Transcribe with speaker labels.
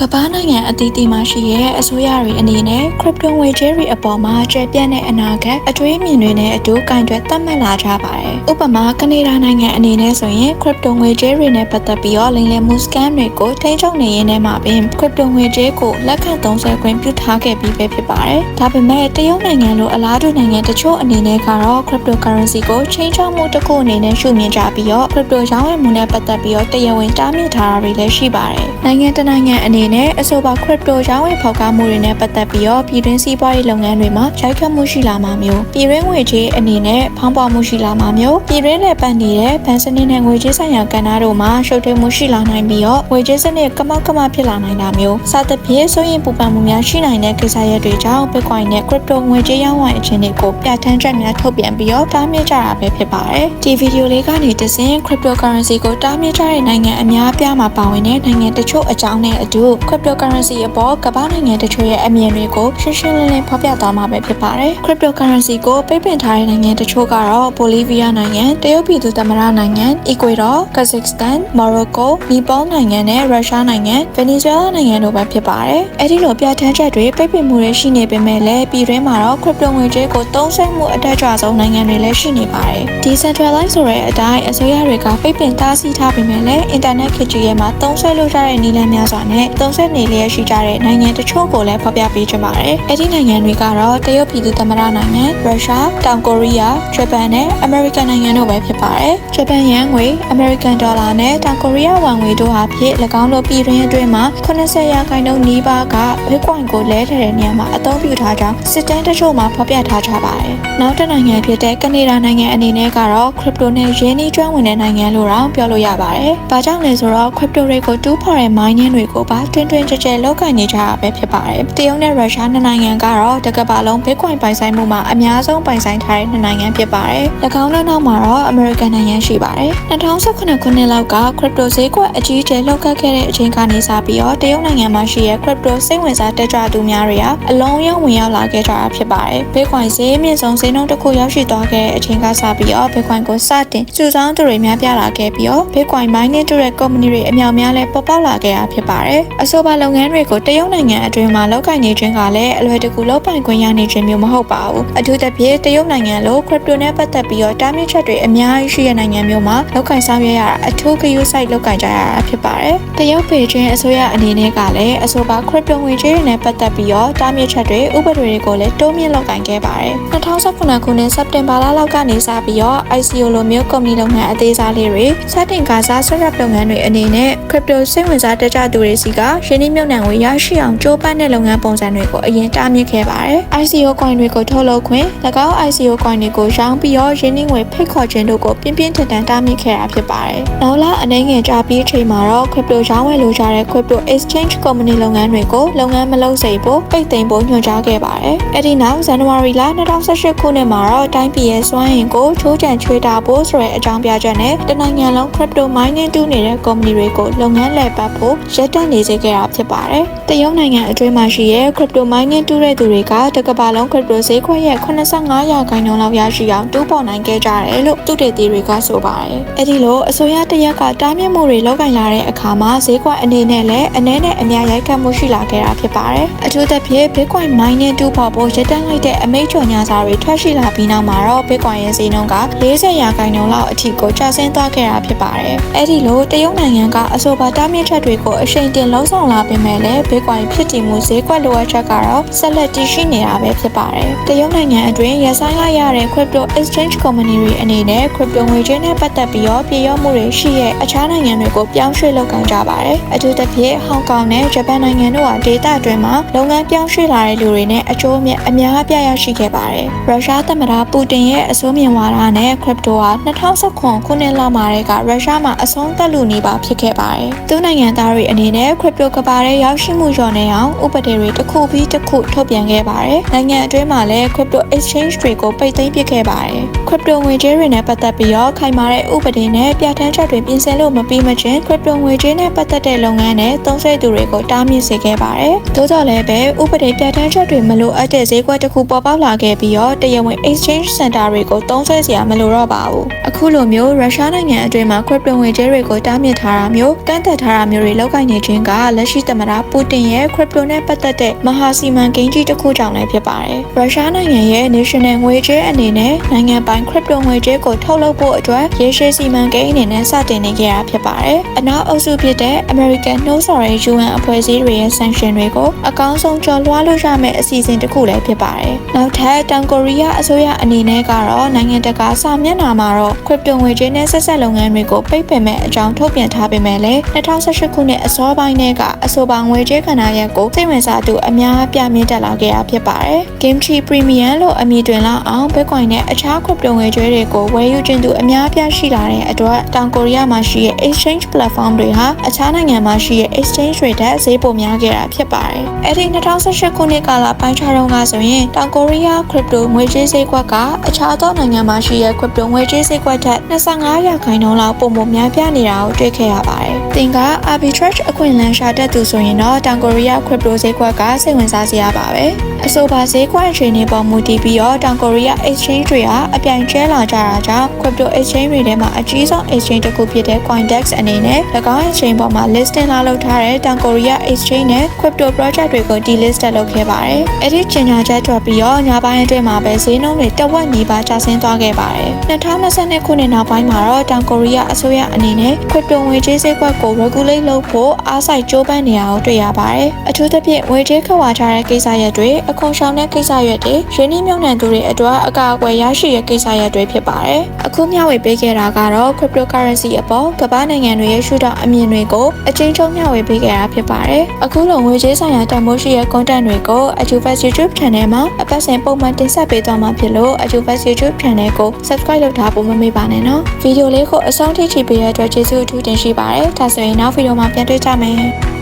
Speaker 1: ကမ္ဘာနိုင်ငံအသီးသီးမှာရှိတဲ့အစိုးရတွေအနေနဲ့ crypto ငွေကြေးတွေအပေါ်မှာကျယ်ပြန့်တဲ့အနာဂတ်အတွေးအမြင်တွေနဲ့အတူကင်တွယ်သတ်မှတ်လာကြပါတယ်။ဥပမာကနေဒါနိုင်ငံအနေနဲ့ဆိုရင် crypto ငွေကြေးတွေနဲ့ပတ်သက်ပြီးတော့လိမ်လည်မှု scam တွေကိုထိန်းချုပ်နေရင်းနဲ့မှာပင် crypto ငွေကြေးကိုလက်ခံသုံးစွဲခွင့်ပြုထားခဲ့ပြီးပဲဖြစ်ပါတယ်။ဒါပေမဲ့တရုတ်နိုင်ငံလိုအလားတူနိုင်ငံတချို့အနေနဲ့ကတော့ cryptocurrency ကိုချိန်ချောက်မှုတစ်ခုအနေနဲ့ရှုမြင်ကြပြီးတော့ crypto ရောင်းဝယ်မှုနဲ့ပတ်သက်ပြီးတော့တရားဝင်တားမြစ်ထားတာတွေလည်းရှိပါတယ်။နိုင်ငံတကာနိုင်ငံအနေနဲ့အဆိုပါ crypto ရောင်းဝယ်ဖောက်ကားမှုတွေနဲ့ပတ်သက်ပြီးတော့ပြည်တွင်းစီးပွားရေးလုပ်ငန်းတွေမှာရိုက်ခတ်မှုရှိလာမှာမျိုးပြည်တွင်းငွေကြေးအနေနဲ့ဖောင်းပွားမှုရှိလာမှာမျိုးပြည်တွင်းလည်းပတ်နေတဲ့ဘဏ်စနစ်နဲ့ငွေကြေးဆိုင်ရာကဏ္ဍတို့မှာရှုပ်ထွေးမှုရှိလာနိုင်ပြီးတော့ငွေကြေးစနစ်ကမောက်ကမဖြစ်လာနိုင်တာမျိုးစသဖြင့်စိုးရိမ်ပူပန်မှုများရှိနိုင်တဲ့ကိစ္စရပ်တွေကြောင့် Bitcoin နဲ့ crypto ငွေကြေးရောင်းဝယ်အခြေအနေကိုပြဋ္ဌာန်းချက်များထုတ်ပြန်ပြီးတော့တားမြစ်ကြတာပဲဖြစ်ပါတယ်ဒီဗီဒီယိုလေးကနေတဆင့် cryptocurrency ကိုတားမြစ်ကြတဲ့နိုင်ငံအများအပြားမှာပါဝင်တဲ့နိုင်ငံတချို့အကြောင်းနဲ့အတူ cryptocurrency အပေါ်ကမ္ဘာနိုင်ငံတချို့ရဲ့အမြင်တွေကိုရှင်းရှင်းလင်းလင်းဖော်ပြသွားမှာပဲဖြစ်ပါတယ် cryptocurrency ကိုပိတ်ပင်ထားတဲ့နိုင်ငံတချို့ကတော့ Bolivia နိုင်ငံတရုတ်ပြည်သူသမ္မတနိုင်ငံ Ecuador Kazakhstan Morocco နီပေါနိုင်ငံနဲ့ရုရှားနိုင်ငံ Venezuela နိုင်ငံတို့ပဲဖြစ်ပါတယ်အဲ့ဒီလိုပြဋ္ဌာန်းချက်တွေပိတ်ပင်မှုတွေရှိနေပေမဲ့လည်းပြည်တွင်းမှာတော့ crypto ငွေကြေးကိုသုံးစွဲမှုအတက်ကြွဆုံးနိုင်ငံတွေလည်းရှိနေပါတယ် decentralized ဆိုတဲ့အတိုင်းအစိုးရတွေကပိတ်ပင်တားဆီးထားပေမဲ့လည်း internet ခေတ်ကြီးရဲ့မှာသုံးစွဲလို့ရတဲ့နည်းလမ်းများစွာနဲ့သုံးစွဲနေလျက်ရှိကြတဲ့နိုင်ငံတချို့ကိုလည်းဖော်ပြပေးချင်ပါတယ်။အဲ့ဒီနိုင်ငံတွေကတော့တရုတ်ပြည်သူသမ္မတနိုင်ငံ၊ရုရှား၊တောင်ကိုရီးယား၊ဂျပန်နဲ့အမေရိကန်နိုင်ငံတို့ပဲဖြစ်ပါတယ်။ဂျပန်ယန်ငွေ၊အမေရိကန်ဒေါ်လာနဲ့တောင်ကိုရီးယားဝမ်ငွေတို့ဟာဖြင့်၎င်းတို့ပြည်တွင်းအတွင်းမှာ80ရာခိုင်နှုန်းနီးပါးက Bitcoin ကိုလဲလှယ်တဲ့နေရာမှာအသုံးပြုထားကြောင်းစစ်တမ်းတချို့မှာဖော်ပြထားကြပါတယ်။နောက်တစ်နိုင်ငံဖြစ်တဲ့ကနေဒါနိုင်ငံအနေနဲ့ကတော့ crypto နဲ့ရင်းနှီးကျွမ်းဝင်တဲ့နိုင်ငံလို့တော့ပြောလို့ရပါတယ်။ဘာကြောင့်လဲဆိုတော့ crypto တွေကိုတူးဖော်တဲ့ mining တွေကိုပါတွင်တွင်ကြဲကြဲလောက်ကိုင်နေကြတာပဲဖြစ်ပါတယ်။တရုတ်နဲ့ရုရှားနှစ်နိုင်ငံကတော့တကမ္ဘာလုံး Bitcoin ပိုင်ဆိုင်မှုမှာအများဆုံးပိုင်ဆိုင်ထားတဲ့နှစ်နိုင်ငံဖြစ်ပါတယ်။၎င်းတို့နောက်မှာတော့ American နိုင်ငံရှိပါတယ်။2018ခုနှစ်လောက်က crypto ဈေးကွက်အကြီးအကျယ်လှုပ်ခတ်ခဲ့တဲ့အချိန်ကနေစပြီးတော့တရုတ်နိုင်ငံမှာရှိတဲ့ crypto စိတ်ဝင်စားတက်ကြွသူများတွေကအလုံးရုံဝင်ရောက်လာခဲ့ကြတာဖြစ်ပါတယ်။ Bitcoin ဈေးအမြင့်ဆုံးဈေးနှုန်းတစ်ခုရောက်ရှိသွားခဲ့တဲ့အချိန်ကစပြီးတော့ Bitcoin ကိုစတင်စုဆောင်းသူတွေများပြားလာခဲ့ပြီးတော့ Bitcoin mining တူတဲ့ company တွေအများအများလဲပေါ်ပေါက်လာခဲ့တာဖြစ်ပါတယ်။အဆိုပါလုပ်ငန်းတွေကိုတရုတ်နိုင်ငံအတွင်းမှာလောက်ကိုင်နေခြင်းကလည်းအလွယ်တကူလောက်ပိုင်ခွင့်ရနေခြင်းမျိုးမဟုတ်ပါဘူး။အထူးသဖြင့်တရုတ်နိုင်ငံလို crypto နဲ့ပတ်သက်ပြီးတော့တားမြစ်ချက်တွေအများကြီးရှိတဲ့နိုင်ငံမျိုးမှာလောက်ကိုင်ဆောင်ရွက်ရတာအထူးဂရုစိုက်လောက်ကိုင်ကြရတာဖြစ်ပါတယ်။တရုတ်ပေချင်းအစိုးရအနေနဲ့ကလည်းအဆိုပါ crypto ငွေကြေးတွေနဲ့ပတ်သက်ပြီးတော့တားမြစ်ချက်တွေဥပဒေတွေကိုလည်းတိုးမြင့်လောက်ကိုင်ခဲ့ပါတယ်။2019ခုနှစ်စက်တင်ဘာလလောက်ကနေစပြီးတော့ ICO လိုမျိုးကုမ္ပဏီလုပ်ငန်းအသေးစားလေးတွေစတင်ကစားဆွတ်ရပ်လုပ်ငန်းတွေအနေနဲ့ crypto စိတ်ဝင်စားတက်ကြသူတွေစီကရင်းနှီးမြှုပ်နှံငွေရရှိအောင်ကြိုးပမ်းတဲ့လုပ်ငန်းပုံစံတွေကိုအရင်တားမြစ်ခဲ့ပါတယ်။ ICO coin တွေကိုထုတ်လုပ်ခွင့်၎င်း ICO coin တွေကိုရောင်းပြီးတော့ရင်းနှီးငွေဖိတ်ခေါ်ခြင်းတို့ကိုပြင်းပြင်းထန်ထန်တားမြစ်ခဲ့တာဖြစ်ပါတယ်။နောက်လာအနေငယ်ကြာပြီးအချိန်မှာတော့ crypto ရောင်းဝယ်လိုကြတဲ့ crypto exchange company လုပ်ငန်းတွေကိုလုပ်ငန်းမလုပ်စေဖို့ပိတ်သိမ်းဖို့ညွှန်ကြားခဲ့ပါတယ်။အဲဒီနောက်ဇန်နဝါရီလ2018ခုနှစ်မှာတော့တိုင်းပြည်ရဲ့စွမ်းအင်ကိုချိုးချံချွေတာဖို့ဆိုတဲ့အကြောင်းပြချက်နဲ့တနိုင်ငံလုံး crypto mining တူးနေတဲ့ company တွေကိုလုပ်ငန်းလည်ပတ်ဖို့ရပ်တန့်နေစေခဲ့တာဖြစ်ပါတယ်။တရုတ်နိုင်ငံအတွင်းမှာရှိတဲ့ crypto mining တူးတဲ့သူတွေကတကမ္ဘာလုံး crypto ဈေးကွက်ရဲ့85ရာခိုင်နှုန်းလောက်ရရှိအောင်တူးပေါ်နိုင်ခဲ့ကြတယ်လို့သူတေသီတွေကဆိုပါတယ်။အဲဒီလိုအစိုးရတရက်ကတားမြစ်မှုတွေလုပ်ကင်လာတဲ့အခါမှာဈေးကွက်အနေနဲ့လည်းအနည်းနဲ့အများရိုက်ခတ်မှုရှိလာခဲ့တာဖြစ်ပါတယ်။အထူးသဖြင့် Bitcoin mining တူးပေါ်ဖို့ရပ်တန့်လိုက်တဲ့အမိန့်ချော်ညာစာတွေထွက်ရှိလာပြီးနောက်မှာတော့ Bitcoin ရဲ့ဈေးနှုန်းက40ရာခိုင်နှုန်းလောက်အထိကိုကျဆင်းသွားခဲ့တာဖြစ်ပါတယ်။အဲဒီလိုတရုတ်နိုင်ငံကအဆိုပါတားမြစ်ချက်တွေကိုအရှိန်တင်လုံးဆောင်လာပေမဲ့လည်း Bitcoin ဖြစ်တည်မှုဈေးကွက်လိုအပ်ချက်ကတော့ဆက်လက်တည်ရှိနေတာပဲဖြစ်ပါတယ်။တရုတ်နိုင်ငံအတွင်းရဆိုင်လိုက်ရတဲ့ crypto exchange company တွေအနေနဲ့ crypto ငွေကြေးနဲ့ပတ်သက်ပြီးတော့ပြည်ရောမှုတွေရှိရဲ့အခြားနိုင်ငံတွေကိုပြောင်းရွှေ့လုပ်ကိုင်ကြပါတယ်။အထူးသဖြင့်ဟောင်ကောင်နဲ့ဂျပန်နိုင်ငံတို့ဟာဒေသအတွင်းမှာလုပ်ငန်းပြောင်းရွှေ့လာတဲ့လူတွေနဲ့အကျိုးအမြတ်အများအပြားရရှိခဲ့ပါတယ်။ရုရှားသမ္မတပူတင်ရဲ့အစိုးမြင်ဝါဒနဲ့ crypto ဟာ2019ခုနှစ်လောက်မှာတည်းကရုရှားမှာအဆုံးသက်လူနေပါဖြစ်ခဲ့ပါတယ်။သူနိုင်ငံသားတွေအနေနဲ့ crypto ကဘာရဲ့ရောက်ရှိမှုလျော့နေအောင်ဥပဒေတွေတစ်ခုပြီးတစ်ခုထုတ်ပြန်ခဲ့ပါတယ်။နိုင်ငံအတွင်းမှာလည်း crypto exchange တွေကိုပိတ်သိမ်းပစ်ခဲ့ပါတယ်။ crypto ငွေကြေးတွေနဲ့ပတ်သက်ပြီးတော့ခိုင်မာတဲ့ဥပဒေနဲ့ပြဋ္ဌာန်းချက်တွေပြင်ဆင်လို့မပြီးမချင်း crypto ငွေကြေးနဲ့ပတ်သက်တဲ့လုပ်ငန်းနဲ့သုံးစွဲသူတွေကိုတားမြစ်စေခဲ့ပါတယ်။သို့တော်လည်းပဲဥပဒေပြဋ္ဌာန်းချက်တွေမလိုအပ်တဲ့ဈေးကွက်တစ်ခုပေါ်ပေါက်လာခဲ့ပြီးတော့တရားဝင် exchange center တွေကိုသုံးစွဲစရာမလိုတော့ပါဘူး။အခုလိုမျိုးရုရှားနိုင်ငံအတွင်းမှာ crypto ငွေကြေးတွေကိုတားမြစ်ထားတာမျိုးကန့်သက်ထားတာမျိုးတွေလောက်ကိုင်းနေခြင်းကလက်ရှိသမ္မတပူတင်ရဲ့ crypto နဲ့ပတ်သက်တဲ့မဟာစီမံကိန်းကြီးတစ်ခုကြောင့်လည်းဖြစ်ပါတယ်။ရုရှားနိုင်ငံရဲ့ national ငွေကြေးအနေနဲ့နိုင်ငံပိုင် crypto ငွေကြေးကိုထုတ်လုပ်ဖို့အတွက်ရေရှည်စီမံကိန်းအနေနဲ့စတင်နေခဲ့တာဖြစ်ပါတယ်။အနောက်အုပ်စုဖြစ်တဲ့ American နှိုးဆော်တဲ့ UN အဖွဲ့အစည်းတွေရဲ့ sanction တွေကိုအကောင်းဆုံးကျော်လွှားလို့ရမယ့်အစီအစဉ်တစ်ခုလည်းဖြစ်ပါတယ်။နောက်ထပ်တောင်ကိုရီးယားအစိုးရအနေနဲ့ကတော့နိုင်ငံတကာစာမျက်နှာမှာတော့ crypto ငွေကြေးနဲ့ဆက်ဆက်လုပ်ငန်းတွေကိုပိတ်ပင်မဲ့အကြောင်းထုတ်ပြန်ထားပေမဲ့လည်း2018ခုနှစ်အစောပိုင်းထဲကအဆိုပါငွေကြေးကဏ္ဍရက်ကိုစိတ်ဝင်စားသူအများအပြားမြင့်တက်လာခဲ့တာဖြစ်ပါတယ်။ Game Tree Premium လို့အမည်တွင်လာအောင် Bitcoin နဲ့အခြား crypto ငွေကြေးတွေကိုဝယ်ယူခြင်းသူအများအပြားရှိလာတဲ့အတွက်တောင်ကိုရီးယားမှာရှိတဲ့ exchange platform တွေဟာအခြားနိုင်ငံမှာရှိတဲ့ exchange တွေထက်ဈေးပိုများခဲ့တာဖြစ်ပါတယ်။အဲ့ဒီ2018ခုနှစ်ကာလပိုင်းခြားတုန်းကဆိုရင်တောင်ကိုရီးယား crypto ငွေကြေးဈေးကွက်ကအခြားသောနိုင်ငံမှာရှိတဲ့ crypto ငွေကြေးဈေးကွက်ထက်25ရာခိုင်နှုန်းလောက်ပိုမိုများပြားနေတာကိုတွေ့ခဲ့ရပါတယ်။သင်က arbitrage အခွင့်အလမ်းရှာတတ်သူဆိုရင်တော့တောင်ကိုရီးယား crypto ဈေးကွက်ကစိတ်ဝင်စားစရာပါပဲ။ အဆိုပါဈေးကွက်အခြေအနေပေါ်မူတည်ပြီးတော့တောင်ကိုရီးယား exchange တွေဟာအပြိုင်ကျဲလာကြတာကြောင့် crypto exchange တွေထဲမှာအကြီးဆုံး exchange တစ်ခုဖြစ်တဲ့ Coindex အနေနဲ့၎င်း exchange ပေါ်မှာ listing လာလုပ်ထားတဲ့တောင်ကိုရီးယား exchange နဲ့ crypto project တွေကို delist လုပ်ခဲ့ပါတယ်။အဲ့ဒီကြေညာချက်ထွက်ပြီးတော့ညပိုင်းအတွင်းမှာပဲဈေးနှုန်းတွေတက်ဝက်နီးပါးကျဆင်းသွားခဲ့ပါတယ်။2022ခုနှစ်နောက်ပိုင်းမှာတော့တောင်ကိုရီးယားအစိုးရအနေနဲ့ crypto ငွေကြေးဈေးကွက်ကို regulate လုပ်ဖို့အားစိုက်ကြိုးပမ်းနေတာကိုတွေ့ရပါတယ်။အထူးသဖြင့်ငွေကြေးခဝါချတဲ့ကိစ္စရပ်တွေအခွန်ဆောင်တဲ့ကိစ္စရပ်တွေရင်းနှီးမြှုပ်နှံသူတွေအတွက်အကာအကွယ်ရရှိတဲ့ကိစ္စရပ်တွေဖြစ်ပါတယ်။အခုမျှဝေပေးခဲ့တာကတော့ cryptocurrency အပေါ်ကမ္ဘာနိုင်ငံတွေရဲ့ရှုထောင့်အမြင်တွေကိုအချင်းချင်းမျှဝေပေးခဲ့တာဖြစ်ပါတယ်။အခုလိုငွေကြေးဆိုင်ရာတန်ဖိုးရှိတဲ့ content တွေကို Ajupas YouTube channel မှာအပတ်စဉ်ပုံမှန်တင်ဆက်ပေးသွားမှာဖြစ်လို့ Ajupas YouTube channel ကို subscribe လုပ်ထားဖို့မမေ့ပါနဲ့နော်။ဗီဒီယိုလေးကိုအဆုံးထိကြည့်ပေးတဲ့အတွက်ကျေးဇူးအထူးတင်ရှိပါတယ်။ဒါဆိုရင်နောက်ဗီဒီယိုမှာပြန်တွေ့ကြမယ်။